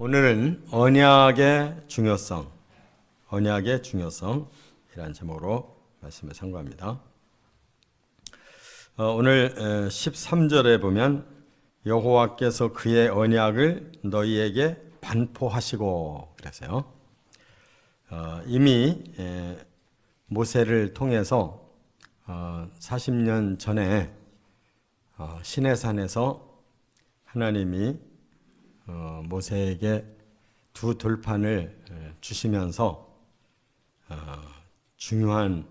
오늘은 언약의 중요성, 언약의 중요성이라는 제목으로 말씀을 참고합니다. 어, 오늘 13절에 보면 여호와께서 그의 언약을 너희에게 반포하시고 그랬어요. 어, 이미 에, 모세를 통해서 어, 40년 전에 어, 시내산에서 하나님이 어, 모세에게 두 돌판을 에, 주시면서 어, 중요한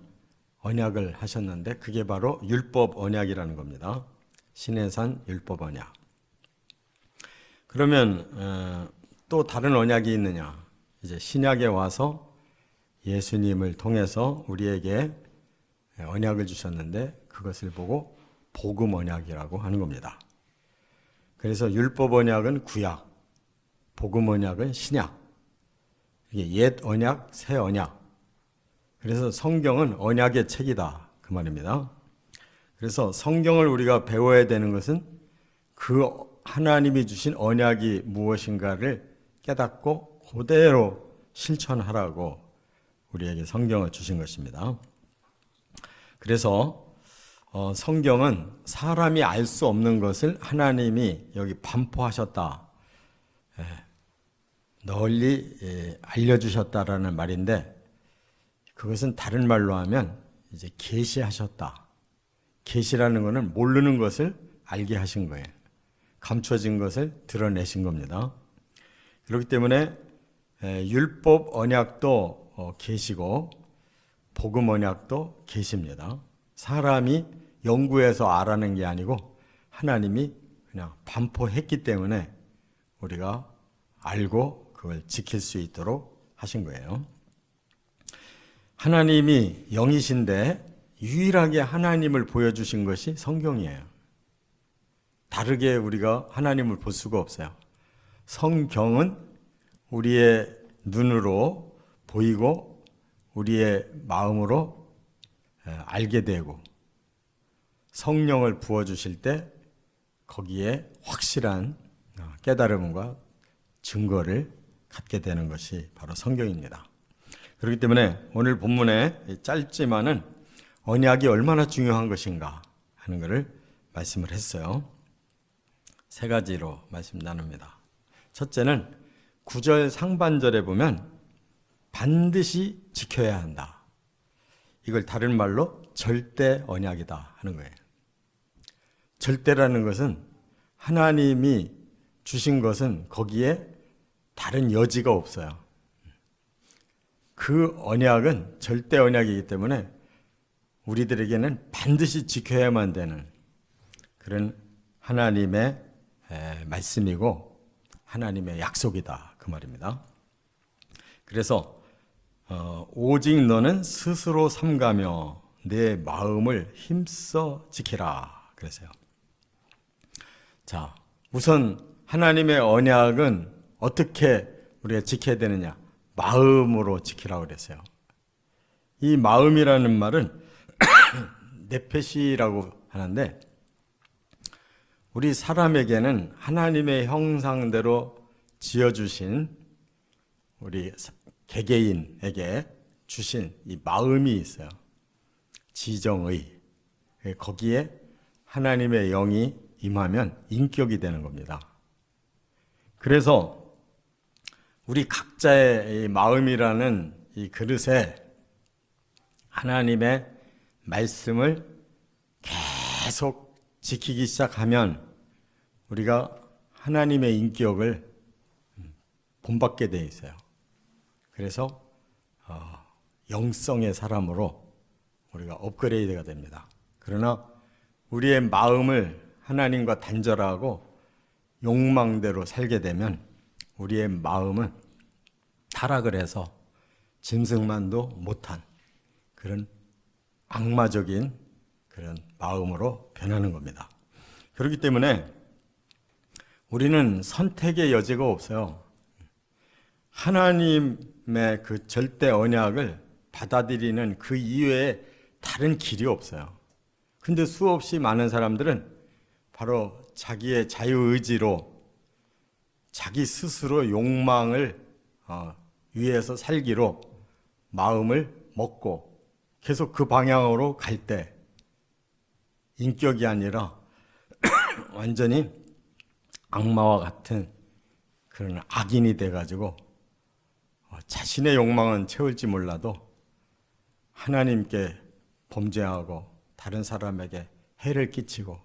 언약을 하셨는데 그게 바로 율법 언약이라는 겁니다. 시내산 율법 언약. 그러면 어, 또 다른 언약이 있느냐? 이제 신약에 와서 예수님을 통해서 우리에게 언약을 주셨는데 그것을 보고 복음 언약이라고 하는 겁니다. 그래서 율법 언약은 구약, 복음 언약은 신약. 이게 옛 언약, 새 언약. 그래서 성경은 언약의 책이다. 그 말입니다. 그래서 성경을 우리가 배워야 되는 것은 그 하나님이 주신 언약이 무엇인가를 깨닫고 그대로 실천하라고 우리에게 성경을 주신 것입니다. 그래서 어, 성경은 사람이 알 수 없는 것을 하나님이 여기 반포하셨다. 예, 널리 예, 알려주셨다라는 말인데 그것은 다른 말로 하면 이제 계시하셨다. 계시라는 것은 모르는 것을 알게 하신 거예요. 감춰진 것을 드러내신 겁니다. 그렇기 때문에 예, 율법 언약도 어, 계시고 복음 언약도 계십니다. 사람이 연구해서 알아낸 게 아니고 하나님이 그냥 반포했기 때문에 우리가 알고 그걸 지킬 수 있도록 하신 거예요. 하나님이 영이신데 유일하게 하나님을 보여주신 것이 성경이에요. 다르게 우리가 하나님을 볼 수가 없어요. 성경은 우리의 눈으로 보이고 우리의 마음으로 알게 되고 성령을 부어 주실 때 거기에 확실한 어, 깨달음과 증거를 갖게 되는 것이 바로 성경입니다. 그렇기 때문에 오늘 본문에 짧지만은 언약이 얼마나 중요한 것인가 하는 것을 말씀을 했어요. 세 가지로 말씀 나눕니다. 첫째는 구절 상반절에 보면 반드시 지켜야 한다. 이걸 다른 말로 절대 언약이다 하는 거예요. 절대라는 것은 하나님이 주신 것은 거기에 다른 여지가 없어요. 그 언약은 절대 언약이기 때문에 우리들에게는 반드시 지켜야만 되는 그런 하나님의 말씀이고 하나님의 약속이다 그 말입니다. 그래서 어, 오직 너는 스스로 삼가며 내 마음을 힘써 지키라 그랬어요. 자, 우선 하나님의 언약은 어떻게 우리가 지켜야 되느냐? 마음으로 지키라고 그랬어요. 이 마음이라는 말은 네페시라고 하는데 우리 사람에게는 하나님의 형상대로 지어주신 우리 개개인에게 주신 이 마음이 있어요. 지정의. 거기에 하나님의 영이 임하면 인격이 되는 겁니다. 그래서 우리 각자의 마음이라는 이 그릇에 하나님의 말씀을 계속 지키기 시작하면 우리가 하나님의 인격을 본받게 돼 있어요. 그래서 어, 영성의 사람으로 우리가 업그레이드가 됩니다. 그러나 우리의 마음을 하나님과 단절하고 욕망대로 살게 되면 우리의 마음은 타락을 해서 짐승만도 못한 그런 악마적인 그런 마음으로 변하는 겁니다. 그렇기 때문에 우리는 선택의 여지가 없어요. 하나님의 그 절대 언약을 받아들이는 그 이외에 다른 길이 없어요. 근데 수없이 많은 사람들은 바로 자기의 자유의지로 자기 스스로 욕망을 어, 위해서 살기로 마음을 먹고 계속 그 방향으로 갈 때 인격이 아니라 완전히 악마와 같은 그런 악인이 돼가지고 어, 자신의 욕망은 채울지 몰라도 하나님께 범죄하고 다른 사람에게 해를 끼치고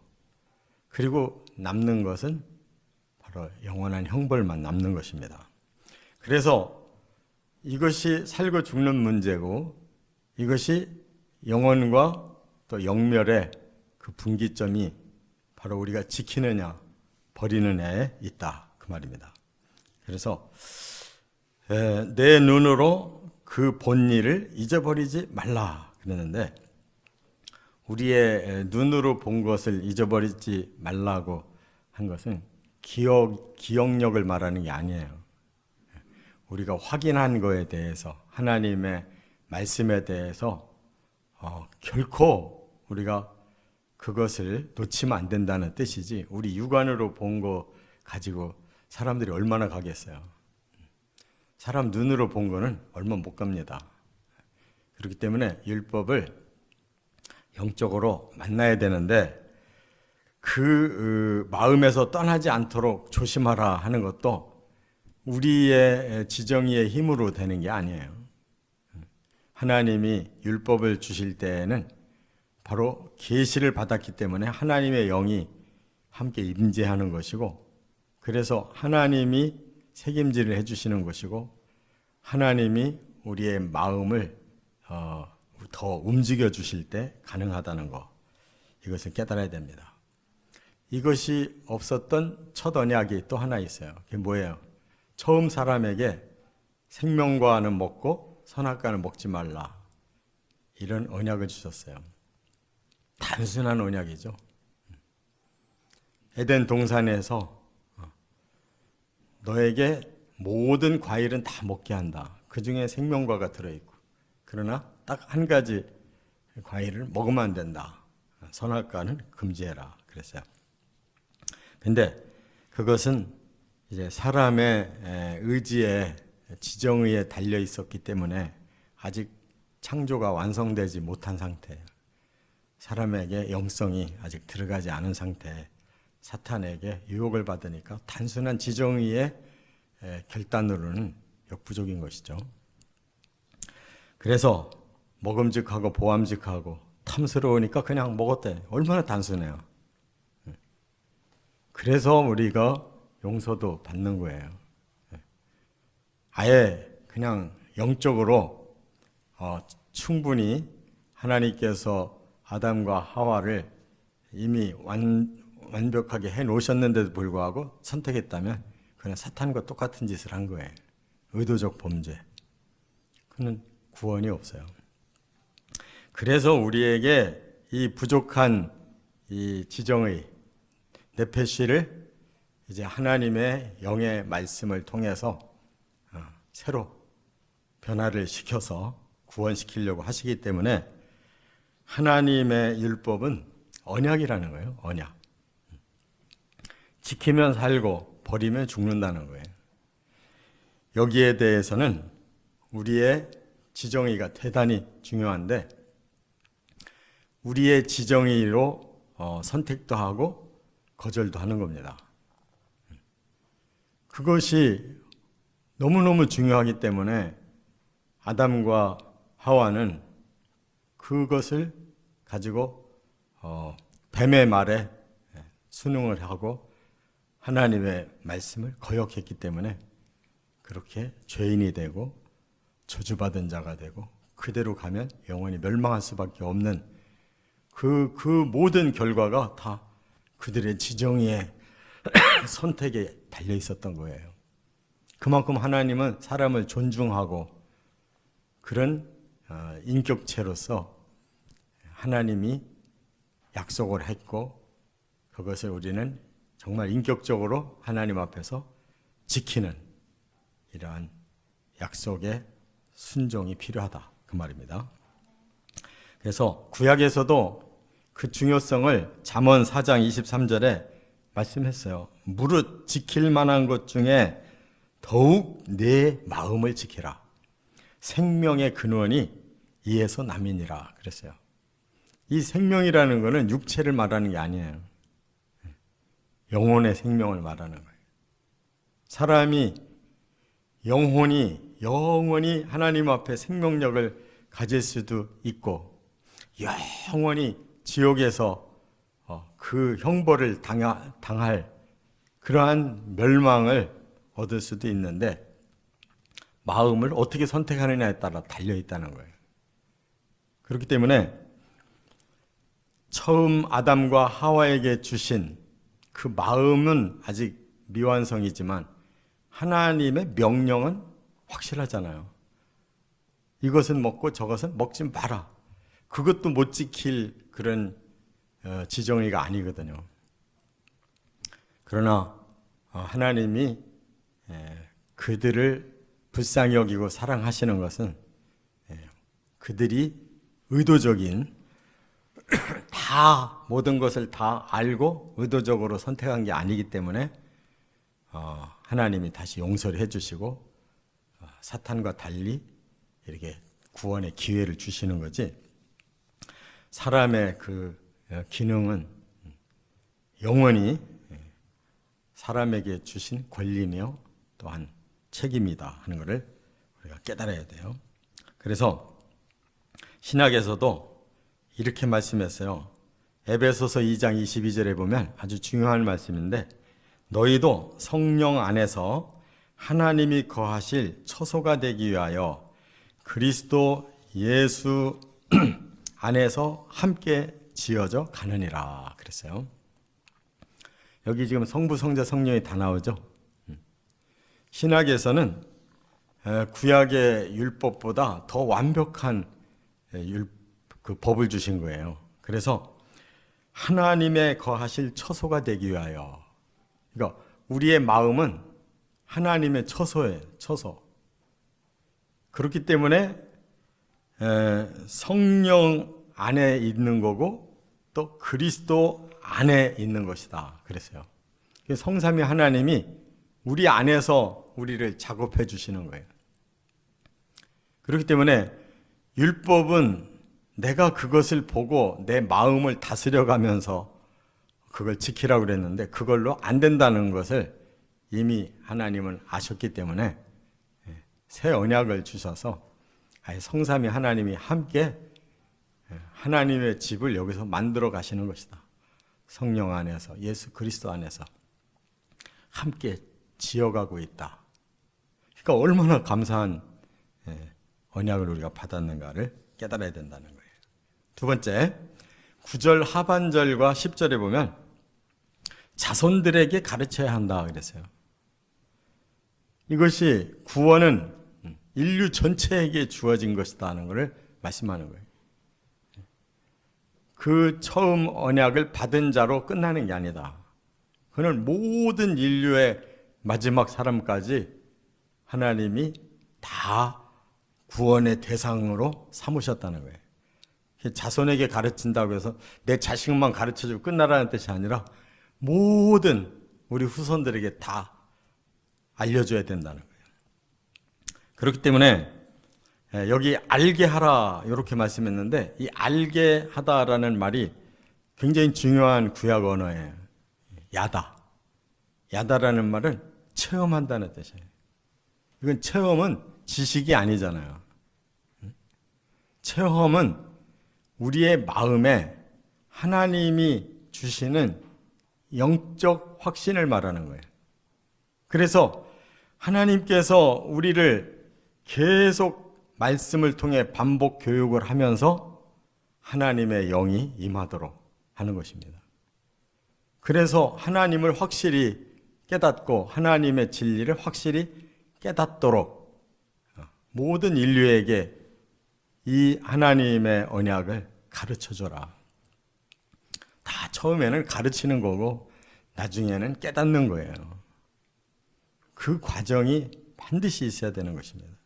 그리고 남는 것은 바로 영원한 형벌만 남는 것입니다. 그래서 이것이 살고 죽는 문제고 이것이 영혼과 또 영멸의 그 분기점이 바로 우리가 지키느냐 버리는 애에 있다 그 말입니다. 그래서 에, 내 눈으로 그 본일을 잊어버리지 말라 그러는데 우리의 눈으로 본 것을 잊어버리지 말라고 한 것은 기억 기억력을 말하는 게 아니에요. 우리가 확인한 거에 대해서 하나님의 말씀에 대해서 어, 결코 우리가 그것을 놓치면 안 된다는 뜻이지 우리 육안으로 본 거 가지고 사람들이 얼마나 가겠어요. 사람 눈으로 본 거는 얼마 못 갑니다. 그렇기 때문에 율법을 영적으로 만나야 되는데 그 어, 마음에서 떠나지 않도록 조심하라 하는 것도 우리의 지정의의 힘으로 되는 게 아니에요. 하나님이 율법을 주실 때에는 바로 계시를 받았기 때문에 하나님의 영이 함께 임재하는 것이고 그래서 하나님이 책임질을 해 주시는 것이고 하나님이 우리의 마음을 어, 더 움직여 주실 때 가능하다는 거 이것을 깨달아야 됩니다. 이것이 없었던 첫 언약이 또 하나 있어요. 그게 뭐예요? 처음 사람에게 생명과는 먹고 선악과는 먹지 말라 이런 언약을 주셨어요. 단순한 언약이죠. 에덴 동산에서 너에게 모든 과일은 다 먹게 한다. 그 중에 생명과가 들어있고. 그러나 딱 한 가지 과일을 먹으면 안 된다. 선악과는 금지해라. 그랬어요. 근데 그것은 이제 사람의 의지에 지정의에 달려 있었기 때문에 아직 창조가 완성되지 못한 상태예요. 사람에게 영성이 아직 들어가지 않은 상태에 사탄에게 유혹을 받으니까 단순한 지정의의 결단으로는 역부족인 것이죠. 그래서 먹음직하고 보암직하고 탐스러우니까 그냥 먹었대. 얼마나 단순해요. 그래서 우리가 용서도 받는 거예요. 아예 그냥 영적으로 어, 충분히 하나님께서 아담과 하와를 이미 완, 완벽하게 해 놓으셨는데도 불구하고 선택했다면 그냥 사탄과 똑같은 짓을 한 거예요. 의도적 범죄. 그는 구원이 없어요. 그래서 우리에게 이 부족한 이 지정의 네페시를 이제 하나님의 영의 말씀을 통해서 어, 새로 변화를 시켜서 구원시키려고 하시기 때문에 하나님의 율법은 언약이라는 거예요. 언약. 지키면 살고 버리면 죽는다는 거예요. 여기에 대해서는 우리의 지정의가 대단히 중요한데 우리의 지정의로 어, 선택도 하고 거절도 하는 겁니다. 그것이 너무너무 중요하기 때문에 아담과 하와는 그것을 가지고 어, 뱀의 말에 순응을 하고 하나님의 말씀을 거역했기 때문에 그렇게 죄인이 되고 저주받은 자가 되고 그대로 가면 영원히 멸망할 수밖에 없는 그, 그 모든 결과가 다 그들의 지정의 선택에 달려 있었던 거예요. 그만큼 하나님은 사람을 존중하고 그런 어, 인격체로서 하나님이 약속을 했고 그것을 우리는 정말 인격적으로 하나님 앞에서 지키는 이러한 약속의 순종이 필요하다 그 말입니다. 그래서 구약에서도 그 중요성을 잠언 4장 23절에 말씀했어요. 무릇 지킬 만한 것 중에 더욱 내 마음을 지키라. 생명의 근원이 이에서 남이니라 그랬어요. 이 생명이라는 것은 육체를 말하는 게 아니에요. 영혼의 생명을 말하는 거예요. 사람이 영혼이 영원히 하나님 앞에 생명력을 가질 수도 있고 영원히 지옥에서 어, 그 형벌을 당할 그러한 멸망을 얻을 수도 있는데 마음을 어떻게 선택하느냐에 따라 달려 있다는 거예요. 그렇기 때문에 처음 아담과 하와에게 주신 그 마음은 아직 미완성이지만 하나님의 명령은 확실하잖아요. 이것은 먹고 저것은 먹지 마라. 그것도 못 지킬 그런 어, 지정의가 아니거든요. 그러나 어, 하나님이 그들을 불쌍히 여기고 사랑하시는 것은 그들이 의도적인 다 모든 것을 다 알고 의도적으로 선택한 게 아니기 때문에 어, 하나님이 다시 용서를 해주시고 사탄과 달리 이렇게 구원의 기회를 주시는 거지. 사람의 그 어, 기능은 영원히 예, 사람에게 주신 권리며 또한 책임이다 하는 것을 우리가 깨달아야 돼요. 그래서 신학에서도 이렇게 말씀했어요. 에베소서 2장 22절에 보면 아주 중요한 말씀인데 너희도 성령 안에서 하나님이 거하실 처소가 되기 위하여 그리스도 예수 안에서 함께 지어져 가느니라 그랬어요. 여기 지금 성부, 성자, 성령이 다 나오죠. 음. 신학에서는 구약의 율법보다 더 완벽한 율, 그 법을 주신 거예요. 그래서 하나님의 거하실 처소가 되기 위하여. 그러니까 우리의 마음은 하나님의 처소예요. 처소. 그렇기 때문에 성령 안에 있는 거고 또 그리스도 안에 있는 것이다. 그랬어요. 성삼위 하나님이 우리 안에서 우리를 작업해 주시는 거예요. 그렇기 때문에 율법은 내가 그것을 보고 내 마음을 다스려 가면서 그걸 지키라고 그랬는데 그걸로 안 된다는 것을 이미 하나님은 아셨기 때문에 새 언약을 주셔서 아예 성삼위 하나님이 함께 하나님의 집을 여기서 만들어 가시는 것이다. 성령 안에서 예수 그리스도 안에서 함께 지어가고 있다. 그러니까 얼마나 감사한 언약을 우리가 받았는가를 깨달아야 된다는 거예요. 두 번째, 9절 하반절과 10절에 보면 자손들에게 가르쳐야 한다 그랬어요. 이것이 구원은 인류 전체에게 주어진 것이다 하는 것을 말씀하는 거예요. 그 처음 언약을 받은 자로 끝나는 게 아니다. 그는 모든 인류의 마지막 사람까지 하나님이 다 구원의 대상으로 삼으셨다는 거예요. 자손에게 가르친다고 해서 내 자식만 가르쳐주고 끝나라는 뜻이 아니라 모든 우리 후손들에게 다 알려줘야 된다는 거예요. 그렇기 때문에 여기 알게 하라 이렇게 말씀했는데 이 알게 하다라는 말이 굉장히 중요한 구약 언어예요. 야다. 야다라는 말은 체험한다는 뜻이에요. 이건 체험은 지식이 아니잖아요. 체험은 우리의 마음에 하나님이 주시는 영적 확신을 말하는 거예요. 그래서 하나님께서 우리를 계속 말씀을 통해 반복 교육을 하면서 하나님의 영이 임하도록 하는 것입니다. 그래서 하나님을 확실히 깨닫고 하나님의 진리를 확실히 깨닫도록 모든 인류에게 이 하나님의 언약을 가르쳐 줘라. 다 처음에는 가르치는 거고 나중에는 깨닫는 거예요. 그 과정이 반드시 있어야 되는 것입니다.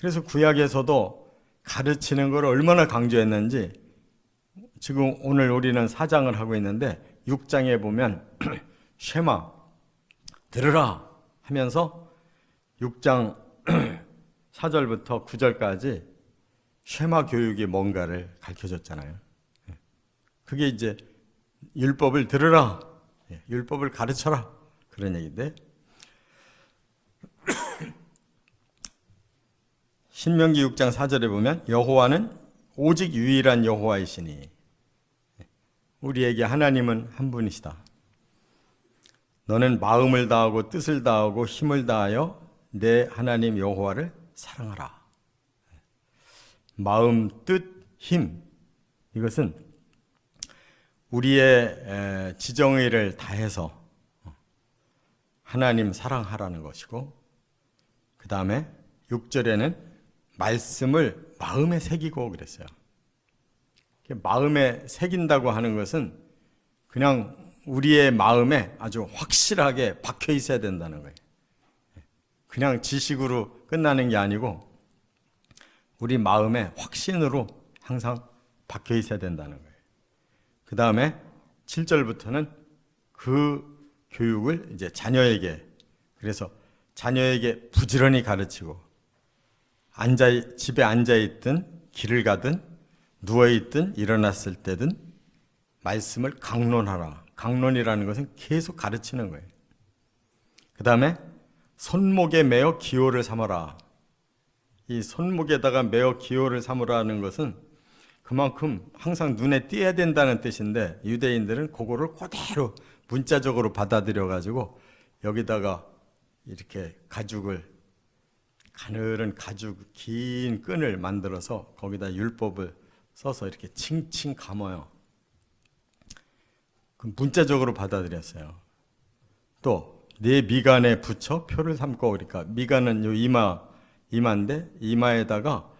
그래서 구약에서도 가르치는 걸 얼마나 강조했는지 지금 오늘 우리는 사장을 하고 있는데 6장에 보면 쉐마 들으라 하면서 6장 4절부터 9절까지 쉐마 교육이 뭔가를 가르쳐 줬잖아요. 예. 그게 이제 율법을 들으라. 예, 율법을 가르쳐라. 그런 얘기인데 신명기 6장 4절에 보면 여호와는 오직 유일한 여호와이시니 우리에게 하나님은 한 분이시다. 너는 마음을 다하고 뜻을 다하고 힘을 다하여 내 하나님 여호와를 사랑하라. 마음, 뜻, 힘 이것은 우리의 에, 지정의를 다해서 하나님 사랑하라는 것이고 그 다음에 6절에는 말씀을 마음에 새기고 그랬어요. 마음에 새긴다고 하는 것은 그냥 우리의 마음에 아주 확실하게 박혀 있어야 된다는 거예요. 그냥 지식으로 끝나는 게 아니고 우리 마음에 확신으로 항상 박혀 있어야 된다는 거예요. 그 다음에 7절부터는 그 교육을 이제 자녀에게 그래서 자녀에게 부지런히 가르치고 앉아 집에 앉아 있든 길을 가든 누워 있든 일어났을 때든 말씀을 강론하라. 강론이라는 것은 계속 가르치는 거예요. 그 다음에 손목에 매어 기호를 삼아라. 이 손목에다가 매어 기호를 삼으라는 것은 그만큼 항상 눈에 띄어야 된다는 뜻인데 유대인들은 그거를 그대로 문자적으로 받아들여 가지고 여기다가 이렇게 가죽을 가늘은 가죽 긴 끈을 만들어서 거기다 율법을 써서 이렇게 칭칭 감아요. 그 문자적으로 받아들였어요. 또 내 미간에 붙여 표를 삼고 그러니까 미간은 요 이마 이마인데 이마에다가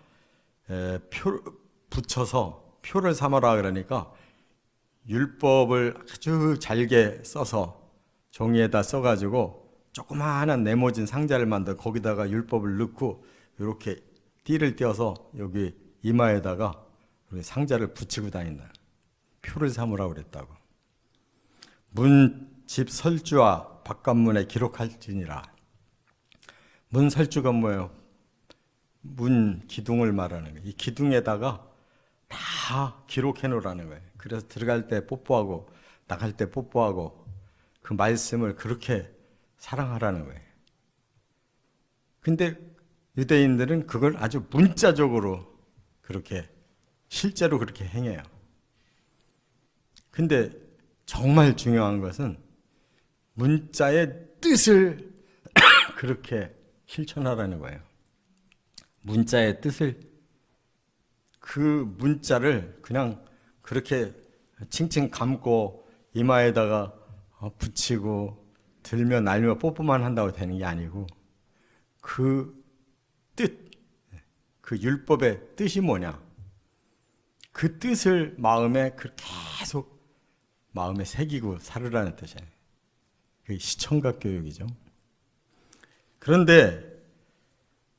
에, 표 붙여서 표를 삼아라 그러니까 율법을 아주 잘게 써서 종이에다 써가지고 조그마한 네모진 상자를 만들어 거기다가 율법을 넣고 이렇게 띠를 띄어서 여기 이마에다가 이렇게 상자를 붙이고 다닌다. 표를 삼으라고 그랬다고. 문 집 설주와 바깥문에 기록할지니라. 문 설주가 뭐예요? 문 기둥을 말하는 거예요. 이 기둥에다가 다 기록해 놓으라는 거예요. 그래서 들어갈 때 뽀뽀하고 나갈 때 뽀뽀하고 그 말씀을 그렇게 사랑하라는 거예요. 근데 유대인들은 그걸 아주 문자적으로 그렇게 실제로 그렇게 행해요. 근데 정말 중요한 것은 문자의 뜻을 그렇게 실천하라는 거예요. 문자의 뜻을 그 문자를 그냥 그렇게 칭칭 감고 이마에다가 어, 붙이고 들며 날며 뽀뽀만 한다고 되는 게 아니고 그 뜻, 그 율법의 뜻이 뭐냐? 그 뜻을 마음에 그 계속 마음에 새기고 살으라는 뜻이에요. 그 시청각 교육이죠. 그런데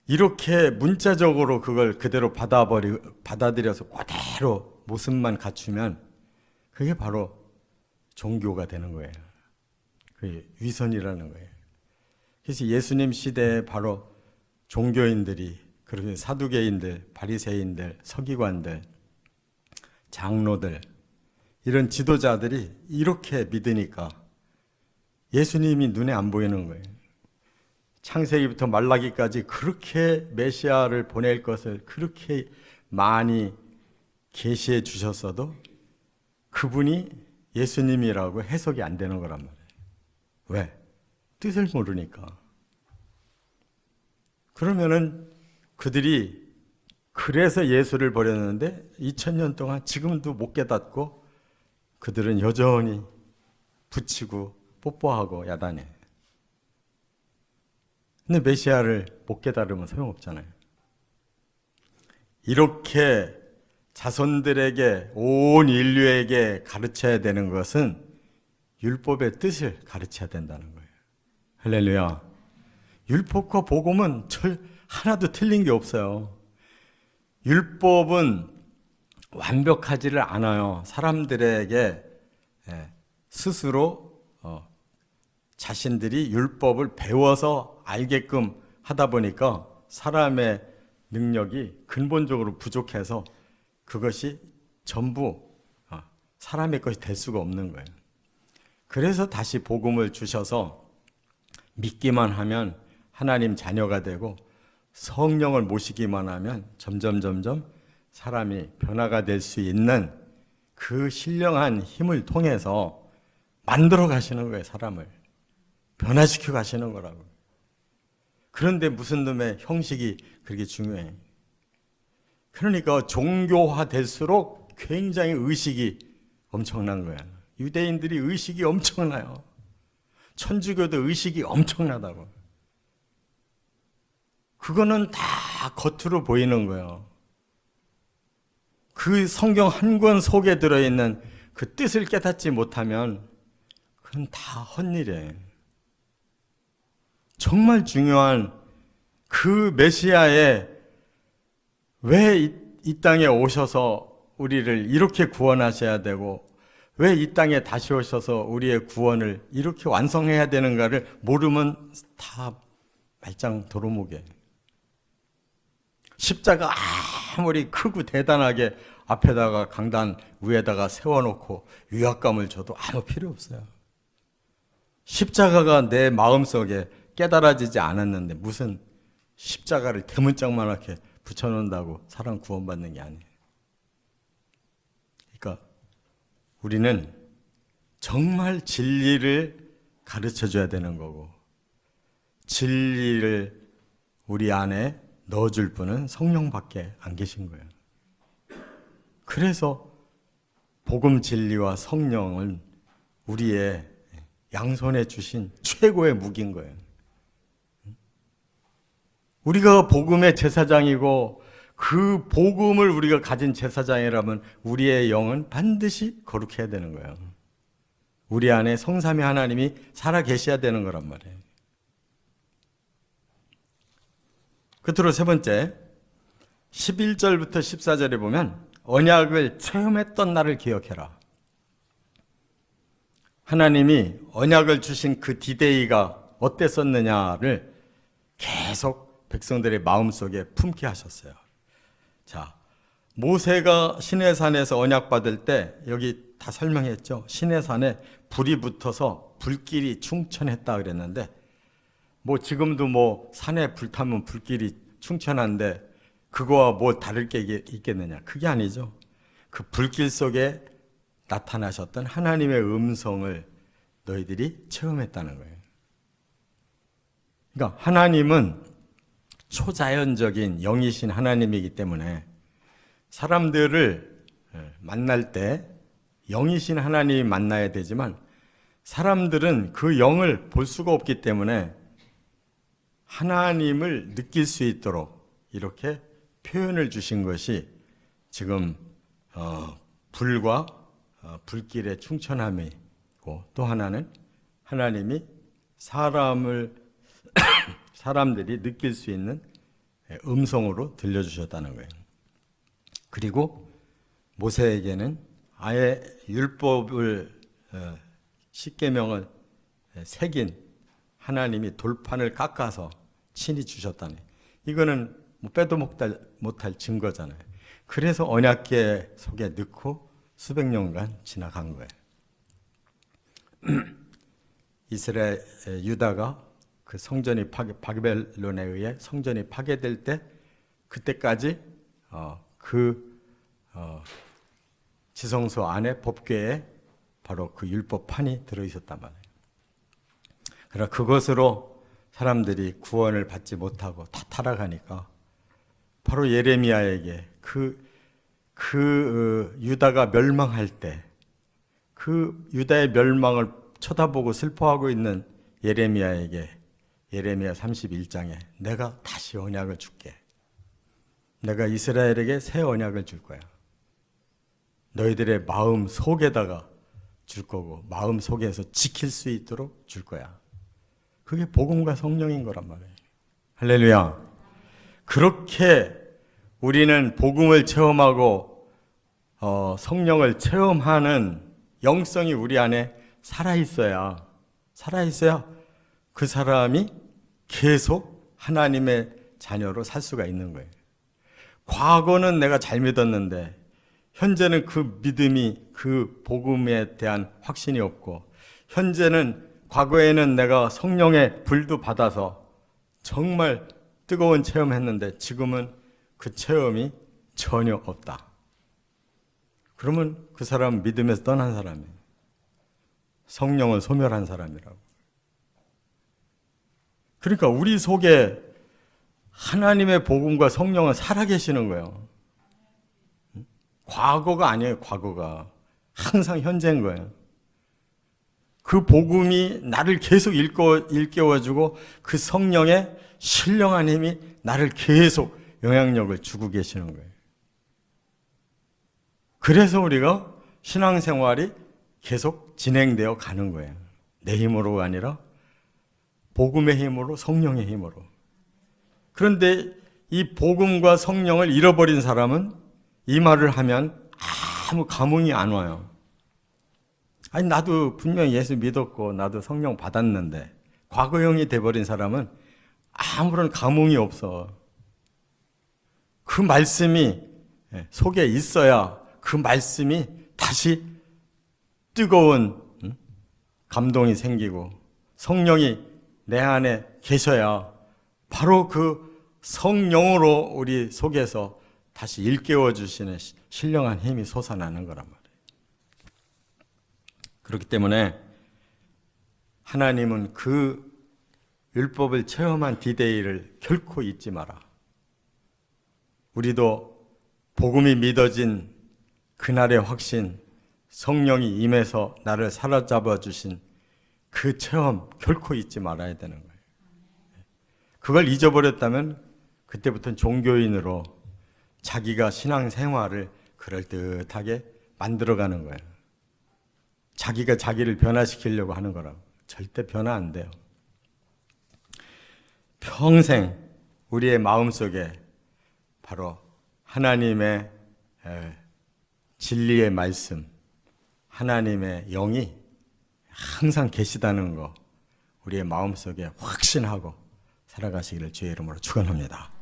이렇게 문자적으로 그걸 그대로 받아버리 받아들여서 그대로 모습만 갖추면 그게 바로 종교가 되는 거예요. 그 위선이라는 거예요. 그래서 예수님 시대에 바로 종교인들이 그렇게 사두개인들, 바리새인들, 서기관들, 장로들 이런 지도자들이 이렇게 믿으니까 예수님이 눈에 안 보이는 거예요. 창세기부터 말라기까지 그렇게 메시아를 보낼 것을 그렇게 많이 계시해 주셨어도 그분이 예수님이라고 해석이 안 되는 거란 말이에요. 왜? 뜻을 모르니까. 그러면은 그들이 그래서 예수를 버렸는데 2000년 동안 지금도 못 깨닫고 그들은 여전히 붙이고 뽀뽀하고 야단해. 근데 메시아를 못 깨달으면 소용없잖아요. 이렇게 자손들에게 온 인류에게 가르쳐야 되는 것은 율법의 뜻을 가르쳐야 된다는 거예요. 할렐루야. 율법과 복음은 절 하나도 틀린 게 없어요. 율법은 완벽하지를 않아요. 사람들에게 예, 스스로 어, 자신들이 율법을 배워서 알게끔 하다 보니까 사람의 능력이 근본적으로 부족해서 그것이 전부 어, 사람의 것이 될 수가 없는 거예요. 그래서 다시 복음을 주셔서 믿기만 하면 하나님 자녀가 되고 성령을 모시기만 하면 점점 점점 사람이 변화가 될 수 있는 그 신령한 힘을 통해서 만들어 가시는 거예요, 사람을. 변화시켜 가시는 거라고. 그런데 무슨 놈의 형식이 그렇게 중요해. 그러니까 종교화 될수록 굉장히 의식이 엄청난 거야. 유대인들이 의식이 엄청나요. 천주교도 의식이 엄청나다고. 그거는 다 겉으로 보이는 거예요. 그 성경 한 권 속에 들어있는 그 뜻을 깨닫지 못하면 그건 다 헛일이에요. 정말 중요한 그 메시아에 왜이 땅에 오셔서 우리를 이렇게 구원하셔야 되고 왜 이 땅에 다시 오셔서 우리의 구원을 이렇게 완성해야 되는가를 모르면 다 말짱 도루묵이에요. 십자가 아무리 크고 대단하게 앞에다가 강단 위에다가 세워놓고 위압감을 줘도 아무 필요 없어요. 십자가가 내 마음속에 깨달아지지 않았는데 무슨 십자가를 대문짝만하게 붙여놓는다고 사람 구원받는 게 아니에요. 그러니까 우리는 정말 진리를 가르쳐 줘야 되는 거고 진리를 우리 안에 넣어줄 분은 성령밖에 안 계신 거예요. 그래서 복음 진리와 성령은 우리의 양손에 주신 최고의 무기인 거예요. 우리가 복음의 제사장이고 그 복음을 우리가 가진 제사장이라면 우리의 영은 반드시 거룩해야 되는 거예요. 우리 안에 성삼위 하나님이 살아 계셔야 되는 거란 말이에요. 끝으로 세 번째 11절부터 14절에 보면 언약을 체험했던 날을 기억해라. 하나님이 언약을 주신 그 디데이가 어땠었느냐를 계속 백성들의 마음속에 품게 하셨어요. 자, 모세가 시내산에서 언약 받을 때 여기 다 설명했죠. 시내산에 불이 붙어서 불길이 충천했다 그랬는데 뭐 지금도 뭐 산에 불 타면 불길이 충천한데 그거와 뭐 다를 게 있겠느냐? 그게 아니죠. 그 불길 속에 나타나셨던 하나님의 음성을 너희들이 체험했다는 거예요. 그러니까 하나님은 초자연적인 영이신 하나님이기 때문에 사람들을 예, 만날 때 영이신 하나님이 만나야 되지만 사람들은 그 영을 볼 수가 없기 때문에 하나님을 느낄 수 있도록 이렇게 표현을 주신 것이 지금 어, 불과 어, 불길의 충천함이고 또 하나는 하나님이 사람을 사람들이 느낄 수 있는 음성으로 들려주셨다는 거예요. 그리고 모세에게는 아예 율법을 어, 십계명을 새긴 하나님이 돌판을 깎아서 친히 주셨다는 이거는 뭐 빼도 못할 증거잖아요. 그래서 언약계 속에 넣고 수백 년간 지나간 거예요. 이스라엘 유다가 그 성전이 파괴, 바벨론에 의해 성전이 파괴될 때 그때까지 어, 그 어, 지성소 안에 법궤에 바로 그 율법판이 들어 있었단 말이에요. 그러 그것으로 사람들이 구원을 받지 못하고 다 타락하니까 바로 예레미야에게 그, 그 어, 유다가 멸망할 때 그 유다의 멸망을 쳐다보고 슬퍼하고 있는 예레미야에게 예레미야 31장에 내가 다시 언약을 줄게. 내가 이스라엘에게 새 언약을 줄 거야. 너희들의 마음 속에다가 줄 거고 마음 속에서 지킬 수 있도록 줄 거야. 그게 복음과 성령인 거란 말이에요. 할렐루야. 그렇게 우리는 복음을 체험하고 어, 성령을 체험하는 영성이 우리 안에 살아 있어야 살아 있어야 그 사람이 계속 하나님의 자녀로 살 수가 있는 거예요. 과거는 내가 잘 믿었는데 현재는 그 믿음이 그 복음에 대한 확신이 없고 현재는 과거에는 내가 성령의 불도 받아서 정말 뜨거운 체험했는데 지금은 그 체험이 전혀 없다. 그러면 그 사람은 믿음에서 떠난 사람이에요. 성령은 소멸한 사람이라고. 그러니까 우리 속에 하나님의 복음과 성령은 살아계시는 거예요. 과거가 아니에요, 과거가. 항상 현재인 거예요. 그 복음이 나를 계속 일깨워, 일깨워주고 그 성령의 신령한 힘이 나를 계속 영향력을 주고 계시는 거예요. 그래서 우리가 신앙생활이 계속 진행되어 가는 거예요. 내 힘으로가 아니라 복음의 힘으로 성령의 힘으로. 그런데 이 복음과 성령을 잃어버린 사람은 이 말을 하면 아무 감흥이 안 와요. 아니 나도 분명히 예수 믿었고 나도 성령 받았는데 과거형이 돼버린 사람은 아무런 감흥이 없어. 그 말씀이 예, 속에 있어야 그 말씀이 다시 뜨거운 음, 감동이 생기고 성령이 내 안에 계셔야 바로 그 성령으로 우리 속에서 다시 일깨워 주시는 시- 신령한 힘이 솟아나는 거란 말이에요. 그렇기 때문에 하나님은 그 율법을 체험한 디데이를 결코 잊지 마라. 우리도 복음이 믿어진 그날의 확신, 성령이 임해서 나를 사로잡아 주신 그 체험 결코 잊지 말아야 되는 거예요. 그걸 잊어버렸다면 그때부터는 종교인으로 자기가 신앙 생활을 그럴듯하게 만들어가는 거예요. 자기가 자기를 변화시키려고 하는 거라고. 절대 변화 안 돼요. 평생 우리의 마음 속에 바로 하나님의 에, 진리의 말씀, 하나님의 영이 항상 계시다는 거 우리의 마음속에 확신하고 살아가시기를 주의 이름으로 축원합니다.